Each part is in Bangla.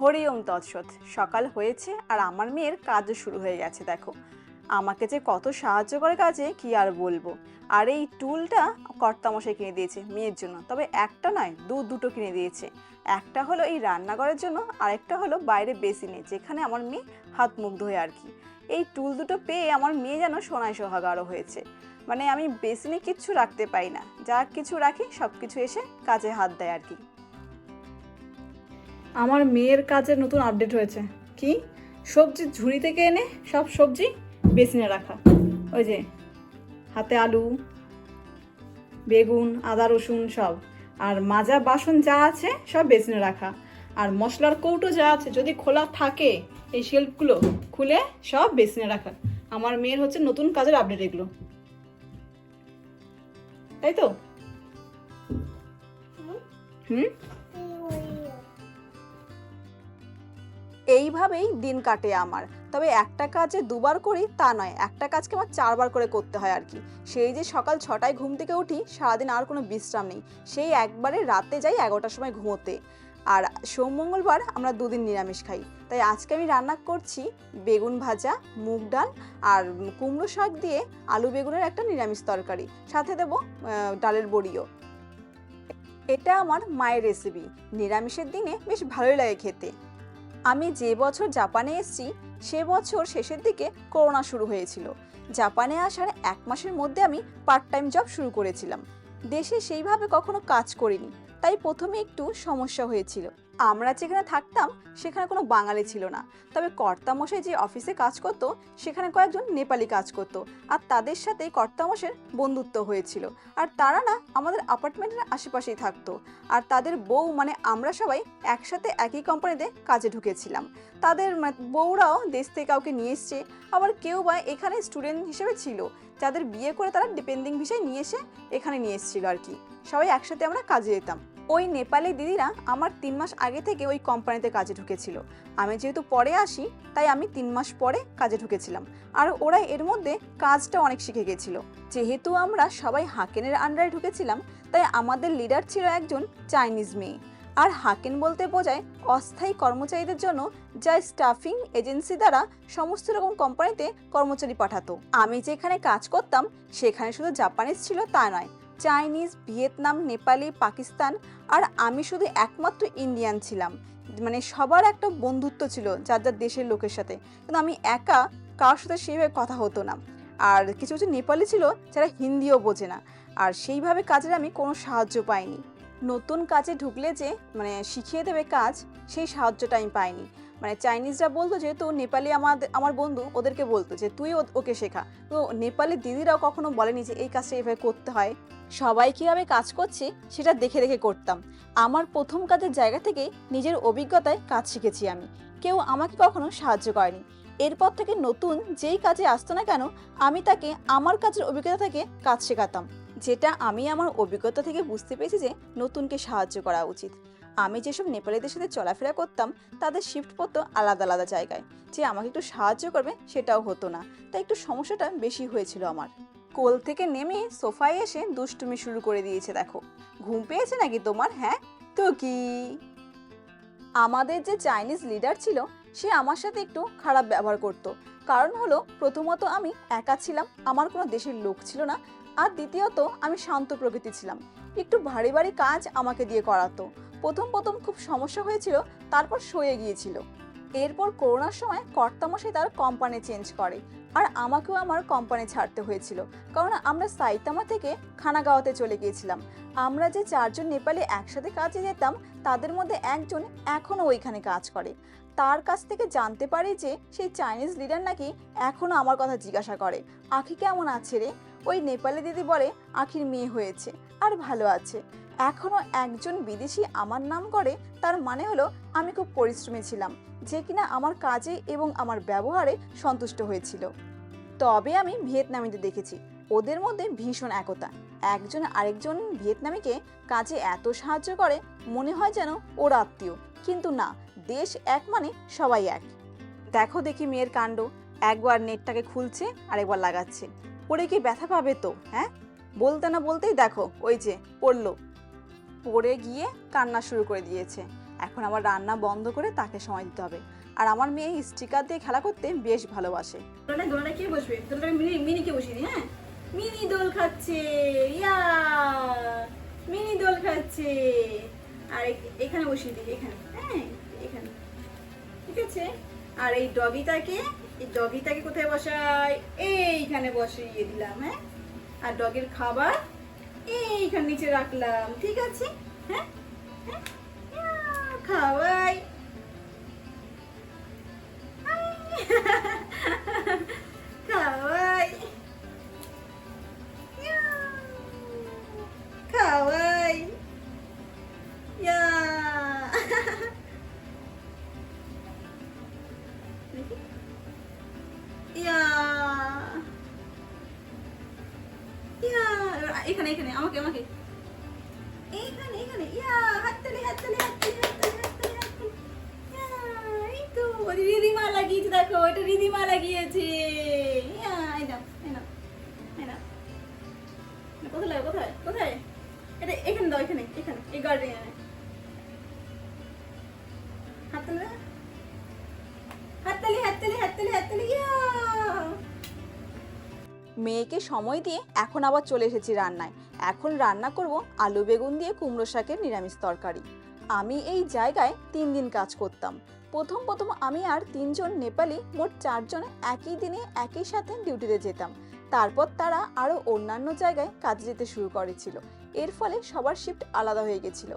হরি ওম তৎসৎ। সকাল হয়েছে আর আমার মেয়ের কাজও শুরু হয়ে গেছে, দেখো। আমাকে যে কত সাহায্য করে কাজে, কি আর বলব? আর এই টুলটা কর্তামশাই কিনে দিয়েছে মেয়ের জন্য। তবে একটা নয়, দু দুটো কিনে দিয়েছে। একটা হলো এই রান্নাঘরের জন্য, আরেকটা হলো বাইরে বেসিনে, যেখানে আমার মেয়ে হাত মুখ ধোয় আর কি। এই টুল দুটো পেয়ে আমার মেয়ে যেন সোনায় সোহাগারও হয়েছে। মানে আমি বেসিনে কিচ্ছু রাখতে পাই না। যা কিছু রাখি সব কিছু এসে কাজে হাত দেয় আর কি। আমার মেয়ের কাজের নতুন আপডেট হয়েছে। কি? সবজি ঝুড়ি থেকে এনে সব সবজি বেসিনে রাখা। ওই যে হাতে আলু, বেগুন, আদা, রসুন সব। আর মাজা বাসন যা আছে সব বেসিনে রাখা। আর মশলার কৌটো যা আছে, যদি খোলা থাকে, এই শেল্ফগুলো খুলে সব বেসিনে রাখা। আমার মেয়ের হচ্ছে নতুন কাজের আপডেট এগুলো। তাই তো? হুম? এইভাবেই দিন কাটে আমার। তবে একটা কাজে দুবার করি তা নয়, একটা কাজকে আমার চারবার করে করতে হয় আর কি। সেই যে সকাল ছটায় ঘুম থেকে উঠি, সারাদিন আর কোনো বিশ্রাম নেই। সেই একবারে রাতে যাই এগারোটার সময় ঘুমোতে। আর সোম মঙ্গলবার আমরা দুদিন নিরামিষ খাই। তাই আজকে আমি রান্না করছি বেগুন ভাজা, মুগ ডাল আর কুমড়ো শাক দিয়ে আলু বেগুনের একটা নিরামিষ তরকারি। সাথে দেবো ডালের বড়িও। এটা আমার মায়ের রেসিপি নিরামিষের দিনে বেশ ভালোই লাগে খেতে। আমি যে বছর জাপানে এসেছি, সে বছর শেষের দিকে করোনা শুরু হয়েছিল। জাপানে আসার এক মাসের মধ্যে আমি পার্ট টাইম জব শুরু করেছিলাম। দেশে সেইভাবে কখনো কাজ করিনি, তাই প্রথমে একটু সমস্যা হয়েছিল। আমরা যেখানে থাকতাম, সেখানে কোনো বাঙালি ছিল না। তবে কর্তামশাই যে অফিসে কাজ করতো, সেখানে কয়েকজন নেপালি কাজ করতো। আর তাদের সাথে কর্তামশের বন্ধুত্ব হয়েছিল। আর তারা না, আমাদের অ্যাপার্টমেন্টের আশেপাশেই থাকতো। আর তাদের বউ মানে আমরা সবাই একসাথে একই কোম্পানিতে কাজে ঢুকেছিলাম। তাদের বউরাও দেশ থেকে কাউকে নিয়ে এসছে। আবার কেউ বা এখানে স্টুডেন্ট হিসেবে ছিল। যাদের বিয়ে করে তারা ডিপেন্ডিং ভিসায় নিয়ে এসে এখানে নিয়ে এসেছিল আর কি। সবাই একসাথে আমরা কাজে যেতাম। ওই নেপালি দিদিরা আমার তিন মাস আগে থেকে ওই কোম্পানিতে কাজে ঢুকেছিল। আমি যেহেতু পরে আসি, তাই আমি তিন মাস পরে কাজে ঢুকেছিলাম। আর ওরা এর মধ্যে কাজটা অনেক শিখে গেছিল। যেহেতু আমরা সবাই হাকেনের আন্ডারে ঢুকেছিলাম, তাই আমাদের লিডার ছিল একজন চাইনিজ মেয়ে। আর হাকেন বলতে বোঝায় অস্থায়ী কর্মচারীদের জন্য যা স্টাফিং এজেন্সি দ্বারা সমস্ত রকম কোম্পানিতে কর্মচারী পাঠাতো। আমি যেখানে কাজ করতাম, সেখানে শুধু জাপানিজ ছিল তা নয় চাইনিজ, ভিয়েতনাম, নেপালি, পাকিস্তান আর আমি শুধু একমাত্র ইন্ডিয়ান ছিলাম। মানে সবার একটা বন্ধুত্ব ছিল যার যার দেশের লোকের সাথে। কিন্তু আমি একা কারোর সাথে সেইভাবে কথা হতো না। আর কিছু কিছু নেপালি ছিল যারা হিন্দিও বোঝে না। আর সেইভাবে কাজের আমি কোনো সাহায্য পাইনি। নতুন কাজে ঢুকলে যে মানে শিখিয়ে দেবে কাজ, সেই সাহায্যটা আমি পাইনি। মানে চাইনিজরা বলতো যেহেতু নেপালি আমাদের, আমার বন্ধু ওদেরকে বলতো যে, তুই ওকে শেখা। তো নেপালি দিদিরাও কখনো বলেনি যে, এই কাজটা এভাবে করতে হয়। সবাই কীভাবে কাজ করছে সেটা দেখে দেখে করতাম। আমার প্রথম কাজের জায়গা থেকে নিজের অভিজ্ঞতায় কাজ শিখেছি আমি। কেউ আমাকে কখনো সাহায্য করেনি। এরপর থেকে নতুন যেই কাজে আসতো না কেন, আমি তাকে আমার কাজের অভিজ্ঞতা থেকে কাজ শেখাতাম। যেটা আমি আমার অভিজ্ঞতা থেকে বুঝতে পেরেছি যে নতুনকে সাহায্য করা উচিত। আমি যেসব নেপালিদের সাথে চলাফেরা করতাম, তাদের শিফট পড়তো আলাদা আলাদা জায়গায়। যে আমাকে একটু সাহায্য করবে সেটাও হতো না। তাই একটু সমস্যাটা বেশি হয়েছিল আমার। কোল থেকে নেমে সোফায় এসে দুষ্টুমি শুরু করে দিয়েছে, দেখো। ঘুম পেয়েছে নাকি তোমার হ্যাঁ? তো কি? আমাদের যে চাইনিজ লিডার ছিল, সে আমার সাথে একটু খারাপ ব্যবহার করত। কারণ হলো, প্রথমত আমি একা ছিলাম, আমার কোনো দেশের লোক ছিল না, আর দ্বিতীয়ত আমি শান্ত প্রকৃতি ছিলাম। একটু ভারী ভারী কাজ আমাকে দিয়ে করাতো। প্রথম প্রথম খুব সমস্যা হয়েছিল, তারপর সয়ে গিয়েছিল। এরপর করোনার সময় কর্তামশাই তার কোম্পানি চেঞ্জ করে। আর আমাকেও আমার কোম্পানি ছাড়তে হয়েছিল। কারণ আমরা সাইতামা থেকে খানাগাঁওতে চলে গিয়েছিলাম। আমরা যে চারজন নেপালি একসাথে কাজে যেতাম, তাদের মধ্যে একজন এখনও ওইখানে কাজ করে। তার কাছ থেকে জানতে পারি যে সেই চাইনিজ লিডার নাকি এখনও আমার কথা জিজ্ঞাসা করে। আখি কেমন আছে রে? ওই নেপালি দিদি বলে, আখির মেয়ে হয়েছে। আর ভালো আছে। এখনও একজন বিদেশি আমার নাম করে, তার মানে হলো আমি খুব পরিশ্রমী ছিলাম, যে কিনা আমার কাজে এবং আমার ব্যবহারে সন্তুষ্ট হয়েছিল। তবে আমি ভিয়েতনামিতে দেখেছি, ওদের মধ্যে ভীষণ একতা। একজন আরেকজন ভিয়েতনামিকে কাজে এত সাহায্য করে, মনে হয় যেন ওর আত্মীয়। কিন্তু না, দেশ এক মানে সবাই এক। দেখো দেখি মেয়ের কাণ্ড। একবার নেটটাকে খুলছে আর একবার লাগাচ্ছে। পরে কি ব্যথা পাবে তো হ্যাঁ? বলতে না বলতেই দেখো, ওই যে পড়ল। পড়ে গিয়ে কান্না শুরু করে দিয়েছে। এখন আমার রান্না বন্ধ করে তাকে সময় দিতে হবে। আর আমার মেয়ে স্টিকার দিয়ে খেলা করতে বেশ ভালোবাসে। দোলনায় কে বসবে? দোলনায় মিনি মিনিকে বসিয়ে দিই হ্যাঁ? মিনি দোল খাচ্ছে, ইয়া! মিনি দোল খাচ্ছে। আর এখানে বসিয়ে দিই, এখানে হ্যাঁ? এখানে। ঠিক আছে? আর এই ডগিটাকে এই ডগিটাকে কোথায় বসাই এইখানে বসিয়ে দিলাম হ্যাঁ? আর ডগের খাবার এইখানে নিচে রাখলাম ঠিক আছে? হ্যাঁ? হ্যাঁ? ইয়া, খাওয়াই। খাওয়াই। ইয়া, খাওয়াই। আমাকে আমাকে। এইখানে এখানে ইয়া, হাততালি হাততালি হাততালি হাততালি রিদিমা লাগিয়েছে, দেখো রিদিমা লাগিয়েছে। কোথায় কোথায় কোথায়? এটা এখানে দাও, এখানে এখানে, এই গার্ডেনে হাততালি। হাততালি হাততালি হাততালি হাততালি মেয়েকে সময় দিয়ে এখন আবার চলে এসেছি রান্নায়। এখন রান্না করব আলু বেগুন দিয়ে কুমড়ো শাকের নিরামিষ তরকারি। আমি এই জায়গায় তিন দিন কাজ করতাম। প্রথম প্রথম আমি আর তিনজন নেপালি মোট চারজন একই দিনে একই সাথে ডিউটিতে যেতাম। তারপর তারা আরও অন্যান্য জায়গায় কাজে যেতে শুরু করেছিল। এর ফলে সবার শিফট আলাদা হয়ে গেছিল।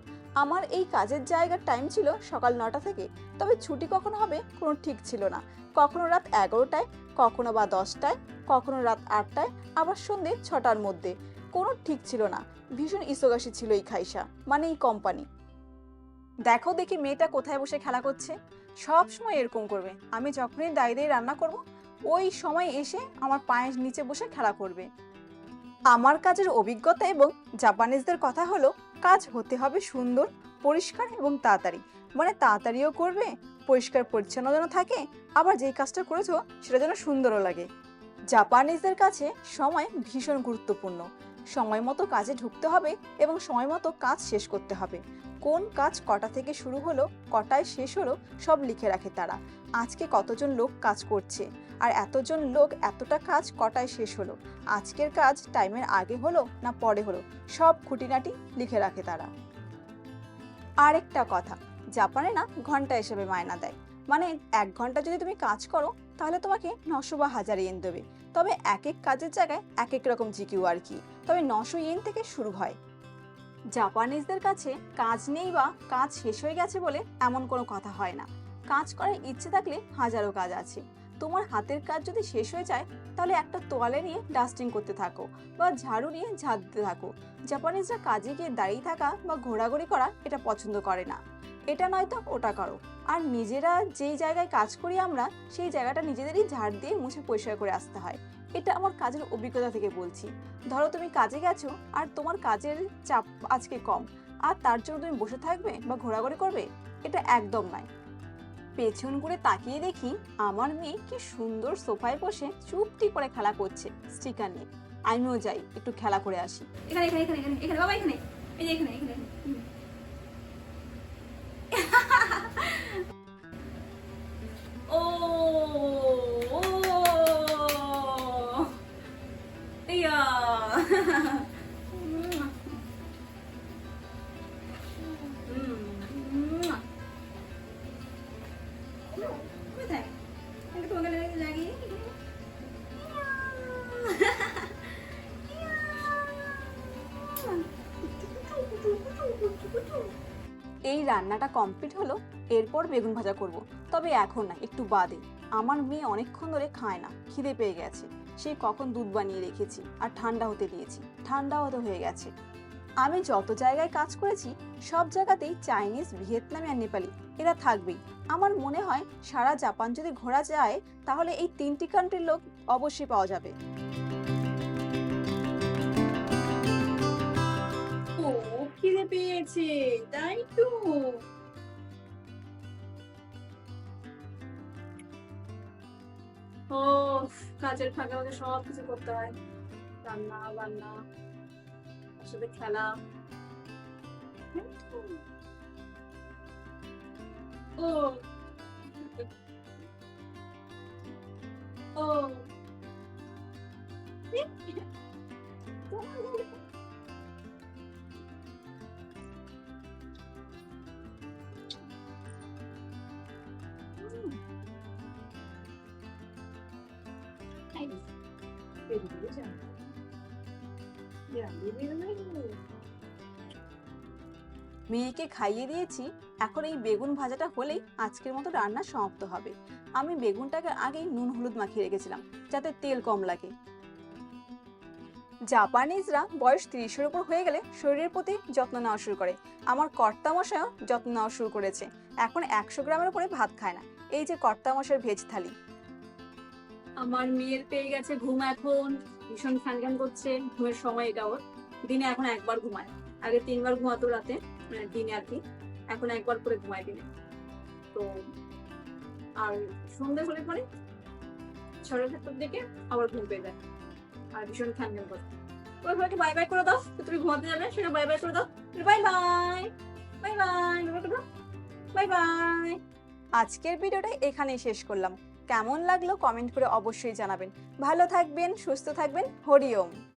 আমার এই কাজের জায়গার টাইম ছিল সকাল নটা থেকে, তবে ছুটি কখন হবে কোনো ঠিক ছিল না। কখনো রাত এগারোটায়, কখনো বা দশটায় কখনো রাত আটটায়, আবার সন্ধে ছটার মধ্যে। কোনো ঠিক ছিল না। ভীষণ ইসোগাসি ছিল এই খাইসা মানে এই কোম্পানি দেখো দেখি মেয়েটা কোথায় বসে খেলা করছে। সব সময় এরকম করবে। আমি যখনই দায়ী রান্না করব, ওই সময় এসে আমার পায়ের নিচে বসে খেলা করবে। আমার কাজের অভিজ্ঞতা এবং জাপানিজদের কথা হলো, কাজ হতে হবে সুন্দর, পরিষ্কার এবং তাড়াতাড়ি। মানে তাড়াতাড়িও করবে, পরিষ্কার পরিচ্ছন্ন যেন থাকে, আবার যেই কাজটা করেছ, সেটা যেন সুন্দরও লাগে। জাপানিজদের কাছে সময় ভীষণ গুরুত্বপূর্ণ। সময় মতো কাজে ঢুকতে হবে এবং সময় মতো কাজ শেষ করতে হবে। কোন কাজ কটা থেকে শুরু হলো, কটায় শেষ হলো, সব লিখে রাখে তারা। আজকে কতজন লোক কাজ করছে? আর এতজন লোক এতটা কাজ কটায় শেষ হলো? আজকের কাজ টাইমের আগে হলো না পরে হলো? সব খুঁটিনাটি লিখে রাখে তারা। আরেকটা কথা, জাপানে না ঘণ্টা হিসেবে মায়না দেয়। মানে এক ঘণ্টা যদি তুমি কাজ করো তাহলে তোমাকে নশো বা হাজার ইয়েন দেবে। তবে এক এক কাজের জায়গায় এক এক রকম জিকিউ আর কি। তবে নশো ইয়েন থেকে শুরু হয়। জাপানিজদের কাছে কাজ নেই বা কাজ শেষ হয়ে গেছে বলে এমন কোনো কথা হয় না। কাজ করার ইচ্ছে থাকলে হাজারো কাজ আছে। তোমার হাতের কাজ যদি শেষ হয়ে যায় তাহলে একটা তোয়ালে নিয়ে ডাস্টিং করতে থাকো বা ঝাড়ু নিয়ে ঝাড় দিতে থাকো। জাপানিজরা কাজে গিয়ে দাঁড়িয়ে থাকা বা ঘোরাঘুরি করা এটা পছন্দ করে না। এটা নয়তো ওটা করো। আর নিজেরা যেই জায়গায় কাজ করি আমরা, সেই জায়গাটা নিজেদেরই ঝাড় দিয়ে মুছে পরিষ্কার করে আসতে হয়। এটা আমার কাজের অভিজ্ঞতা থেকে বলছি। ধরো তুমি কাজে গেছো আর তোমার কাজের চাপ আজকে কম, আর তার জন্য তুমি বসে থাকবে বা ঘোরাঘুরি করবে? এটা একদম নয়। পেছন করে তাকিয়ে দেখি আমার মেয়ে কি সুন্দর সোফায় বসে চুপটি করে খেলা করছে স্টিকার নিয়ে। আমিও যাই, একটু খেলা করে আসি। এখানে এখানে এখানে এখানে বাবা এখানে। এই এখানে এখানে। এই রান্নাটা কমপ্লিট হলো, এরপর বেগুন ভাজা করব। তবে এখন না, একটু বাদে। আমার মেয়ে অনেকক্ষণ ধরে খায় না, খিদে পেয়ে গেছে। সে কখন দুধ বানিয়ে রেখেছি আর ঠান্ডা হতে দিয়েছি। ঠান্ডাও তো হয়ে গেছে। আমি যত জায়গায় কাজ করেছি, সব জায়গাতেই চাইনিজ, ভিয়েতনামি আর নেপালি, এরা থাকবেই। আমার মনে হয় সারা জাপান যদি ঘোরা যায়, তাহলে এই তিনটি কান্ট্রির লোক অবশ্যই পাওয়া যাবে। পেয়েছে, তাই তো। ও কাজের ফাঁকে ফাঁকে সব কিছু করতে হয়। রান্না, বান্না ওর সাথে খেলা ও। ও। মেয়েকে খাইয়ে দিয়েছি, এখন এই বেগুন ভাজাটা হলেই আজকের মতো রান্না সমাপ্ত হবে। আমি বেগুনটাকে আগেই নুন হলুদ মাখিয়ে রেখেছিলাম, যাতে তেল কম লাগে। জাপানিজরা বয়স তিরিশের উপর হয়ে গেলে শরীরের প্রতি যত্ন নেওয়া শুরু করে। আমার কর্তামশায়ও যত্ন নেওয়া শুরু করেছে। এখন একশো গ্রামের উপরে ভাত খায় না। এই যে কর্তামশাইয়ের ভেজ থালি আমার মেয়ের পেয়ে গেছে ঘুম এখন, ভীষণ ফ্যান করছে, ঘুমের সময় এটা ওর। দিনে এখন একবার ঘুমায়। আগে তিনবার ঘুমাতো রাতে মানে দিনে আর কি। এখন একবার করে ঘুমায় দিনে। তো আর সন্ধ্যে হলে পরে ছড়া সাতটার দিকে আবার ঘুম পেয়ে যায়। আর ভীষণ ফ্যান ফ্যান করে। ওই ভাইকে বাই বাই করে দাও। তুমি ঘুমাতে যাবে, সেটা বাই বাই করে দাও। Bye bye bye bye bye bye আজকের ভিডিওটা এখানেই শেষ করলাম। কেমন লাগল কমেন্ট করে অবশ্যই জানাবেন। ভালো থাকবেন সুস্থ থাকবেন হরিওম